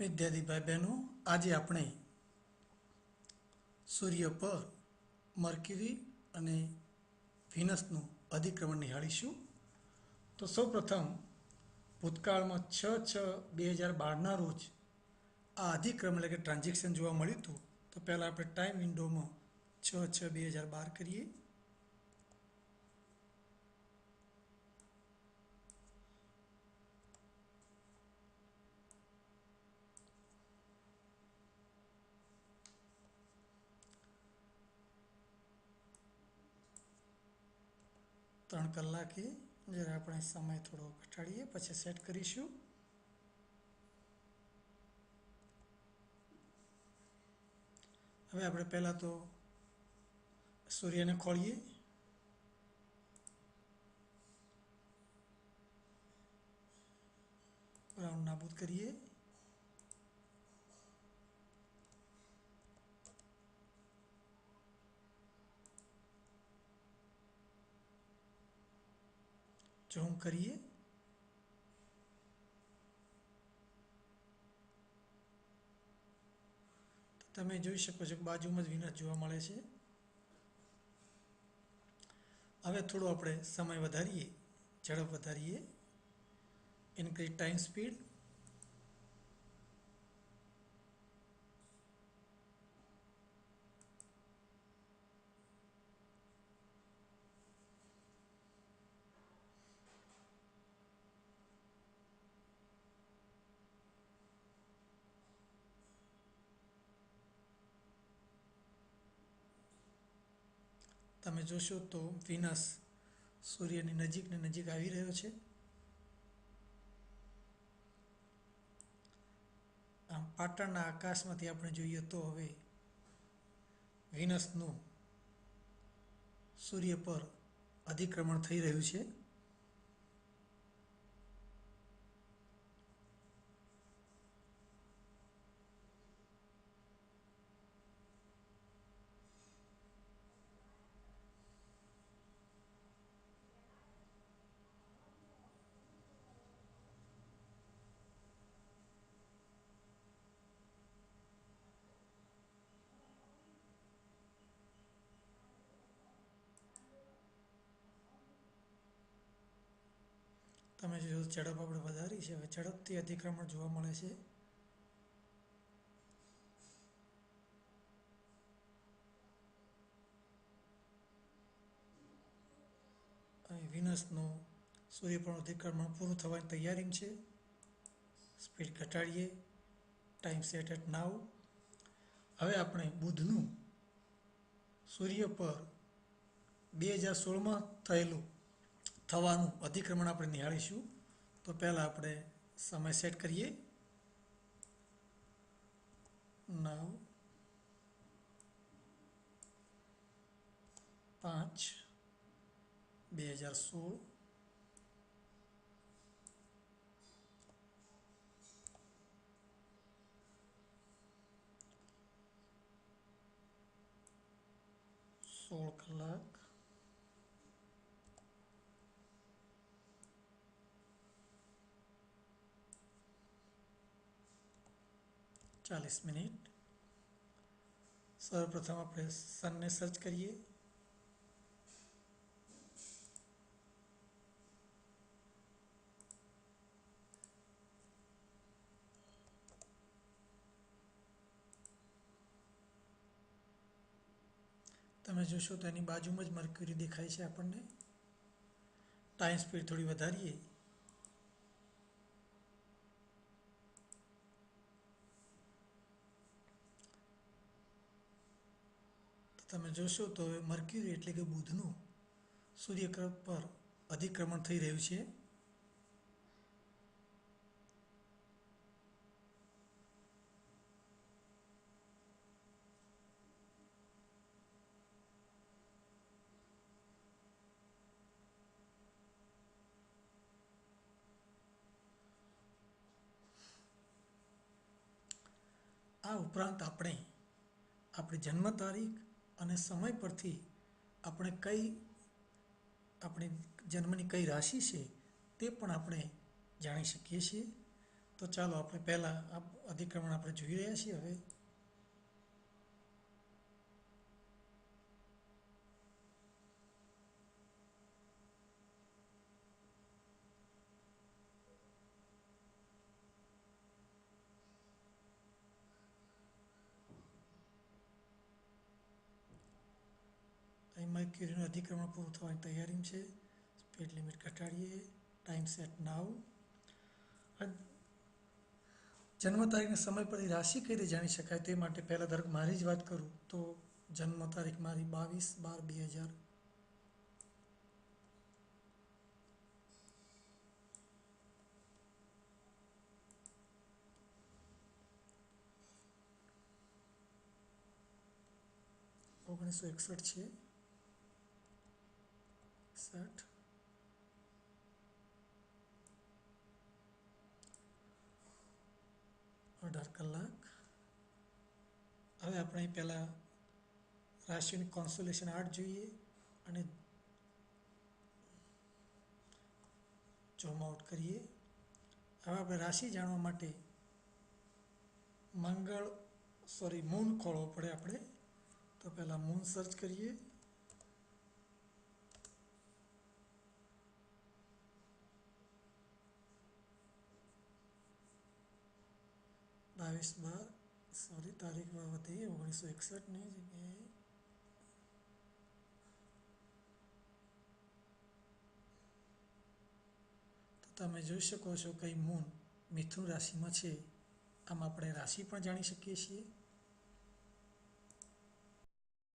વિદ્યાર્થી ભાઈ બહેનો આજે આપણે સૂર્ય પર મર્ક્યુરી અને વિનસનું અધિક્રમણ નિહાળીશું. તો સૌપ્રથમ ભૂતકાળમાં છ છ બે હજાર બારના રોજ આ અધિક્રમણ એટલે કે ટ્રાન્ઝેક્શન જોવા મળ્યું હતું, તો પહેલાં આપણે ટાઈમ વિન્ડોમાં છ છ બે હજાર બાર કરીએ. ત્રણ કલાકે જ્યારે આપણે સમય થોડો ઘટાડીએ, પછી સેટ કરીશું. હવે આપણે પહેલાં તો સૂર્યને ખોળીએ. ગ્રાઉન્ડ નાબૂદ કરીએ. ઝૂમ કરીએ? તો તમે જોઈ શકો છો કે બાજુમાં જ વિનાશ જોવા મળે છે. હવે થોડો આપણે સમય વધારીએ, ઝડપ વધારીએ. ઇન્ક્રીઝ ટાઈમ સ્પીડ તમે જોશો તો વિનસ સૂર્યની નજીક ને નજીક આવી રહ્યો છે. આમ પાટણના આકાશમાંથી આપણે જોઈએ તો હવે વિનસનું સૂર્ય પર અધિક્રમણ થઈ રહ્યું છે. તમે જો ઝડપ આપણે વધારી છે. હવે ઝડપથી અતિક્રમણ જોવા મળે છે. અહીં વિનસનું સૂર્ય પર અતિક્રમણ પૂરું થવાની તૈયારી છે. સ્પીડ ઘટાડીએ. ટાઈમ સેટ એટ નાવ હવે આપણે બુધનું સૂર્ય પર બે હજાર સોળમાં થયેલું થવાનું અધિક્રમણ આપણે નિહાળીશું. તો પહેલાં આપણે સમય સેટ કરીએ. નવ, પાંચ, બે હજાર સોળ. સોળ કલાક. ચાલીસ મિનિટ સર્વપ્રથમ આપણે સનને સર્ચ કરીએ તમે જોશો તો એની બાજુમાં જ મર્ક્યુરી દેખાય છે આપણને। ટાઈમ સ્પીડ થોડી વધારીએ। તમે જોશો તો હવે મર્ક્યુરી એટલે કે બુધનું સૂર્ય પર અધિક્રમણ થઈ રહ્યું છે. આ ઉપરાંત આપણે આપણી જન્મ તારીખ અને સમય પરથી આપણે કઈ આપણી જન્મની કઈ રાશિ છે તે પણ આપણે જાણી શકીએ છીએ. તો ચાલો આપણે પહેલાં આ અધિક્રમણ આપણે જોઈ રહ્યા છીએ હવે. મર્ક્યુરીનું અધિક્રમણ પૂરું થવાની તૈયારી છે સ્પીડ લિમિટ ઘટાડીએ ટાઈમ સેટ નાવ જન્મ તારીખના સમય પરથી રાશિ કઈ રીતે જાણી શકાય તે માટે પહેલાં ધારો મારી જ વાત કરું તો જન્મ તારીખ મારી બાવીસ બાર બે હજાર ઓગણીસો એકસઠ છે એકસઠ અઢાર કલાક? હવે આપણે પહેલાં રાશિની કોન્સોલેશન આર્ટ જોઈએ અને ઝૂમ આઉટ કરીએ. હવે આપણે રાશિ જાણવા માટે મંગળ સોરી મૂન ખોળવો પડે આપણે. તો પહેલાં મૂન સર્ચ કરીએ. બાવીસ બાર સોરી તારીખમાં વધી ઓગણીસો એકસઠની જગ્યાએ. તમે જોઈ શકો છો કઈ મૂન મિથુન રાશિમાં છે. આમ આપણે રાશિ પણ જાણી શકીએ છીએ.